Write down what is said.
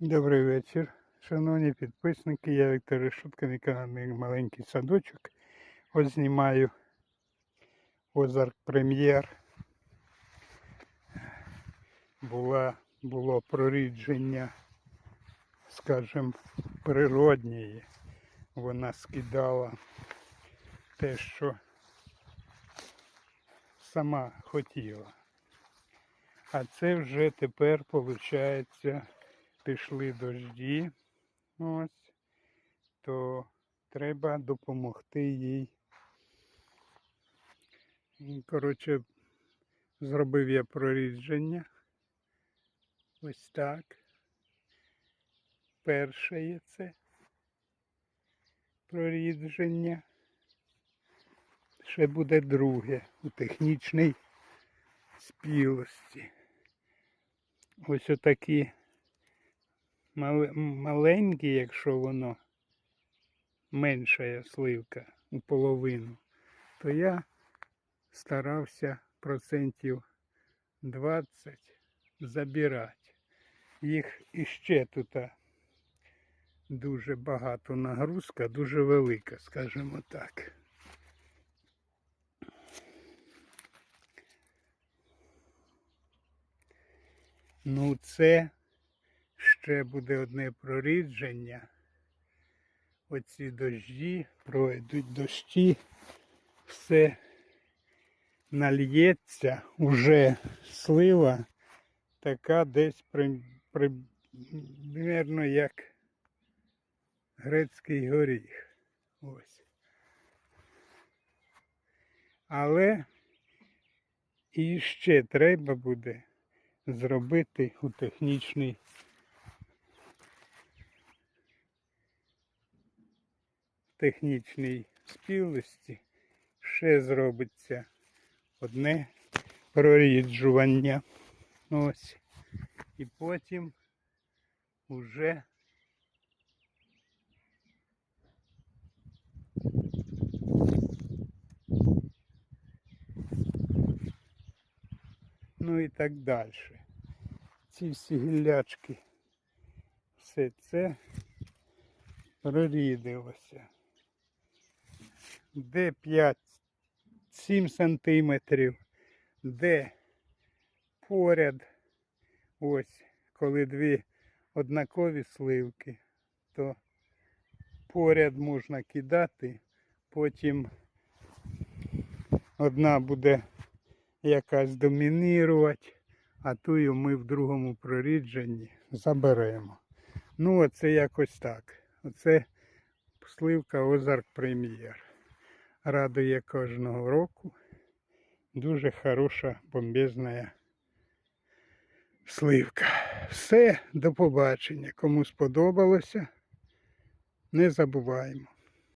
Добрий вечір, шановні підписники. Я Віктор канал «Мій маленький садочок. Ось знімаю Озарк Прем'єр. Була, було прорідження, скажімо, природньої. Вона скидала те, що сама хотіла. А це вже тепер, виходить, пішли дожді, ось, то треба допомогти їй. Коротше, зробив я прорідження. Ось так. Перше є це прорідження. Ще буде друге у технічній спілості. Ось отакі маленькі, якщо воно менша сливка у половину, то я старався процентів 20 забирати. Їх іще тут дуже багато нагрузка, дуже велика, скажімо так. Ну, це ще буде одне прорідження. Оці дощі, пройдуть дощі, все нальється, уже слива така десь при, примерно як грецький горіх. Ось. Але і ще треба буде зробити у технічній технічній спілості ще зробиться одне проріджування. Ось. І потім уже ну і так далі. Ці всі гіллячки, все це прорідилося. Де 5-7 сантиметрів, де поряд, ось, коли дві однакові сливки, то поряд можна кидати, потім одна буде якась домінірувати, а тую ми в другому прорідженні заберемо. Ну, оце якось так. Оце сливка Озарк Прем'єр. Радує кожного року. Дуже хороша бомбезна сливка. Все, до побачення. Кому сподобалося, не забуваємо.